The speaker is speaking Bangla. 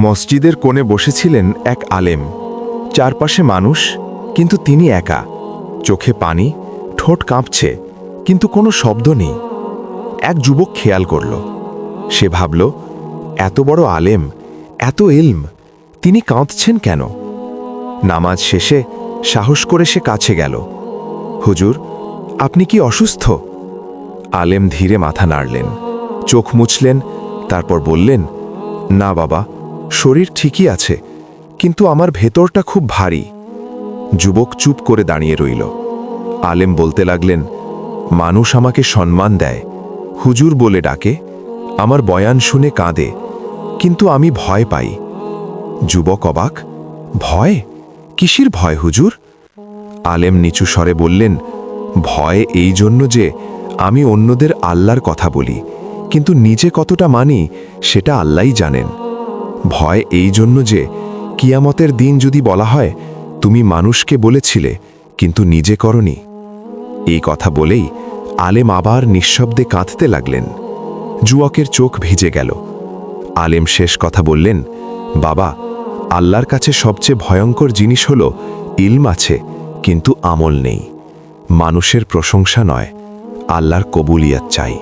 মসজিদের কোণে বসেছিলেন এক আলেম। চারপাশে মানুষ, কিন্তু তিনি একা। চোখে পানি, ঠোঁট কাঁপছে, কিন্তু কোনো শব্দ নেই। এক যুবক খেয়াল করল। সে ভাবল, এত বড় আলেম, এত ইলম তিনি কাঁদছেন কেন? নামাজ শেষে সাহস করে সে কাছে গেল। হুজুর, আপনি কি অসুস্থ? আলেম ধীরে মাথা নাড়লেন। চোখ মুছলেন, তারপর বললেন, না বাবা শরীর ঠিকই আছে, কিন্তু আমার ভেতরটা খুব ভারী। যুবক চুপ করে দাঁড়িয়ে রইল। আলেম বলতে লাগলেন, মানুষ আমাকে সম্মান দেয়। হুজুর বলে ডাকে, আমার বয়ান শুনে কাঁদে, কিন্তু আমি ভয় পাই। যুবক অবাক, ভয়? কিসির ভয় হুজুর? আলেম নিচু স্বরে বললেন, ভয় এই জন্য যে আমি অন্যদের আল্লাহর কথা বলি, কিন্তু নিজে কতটা মানি, সেটা আল্লাহই জানেন। ভয় এই জন্য যে কিয়ামতের দিন যদি বলা হয়, তুমি মানুষকে বলেছিলে, কিন্তু নিজে করনি। এই কথা বলেই আলেম আবার নিঃশব্দে কাঁদতে লাগলেন। যুবকের চোখ ভিজে গেল। আলেম শেষ কথা বললেন, বাবা, আল্লাহর কাছে সবচেয়ে ভয়ঙ্কর জিনিস হল ইলম আছে, কিন্তু আমল নেই। মানুষের প্রশংসা নয়, আল্লাহর কবুলিয়াত চাই।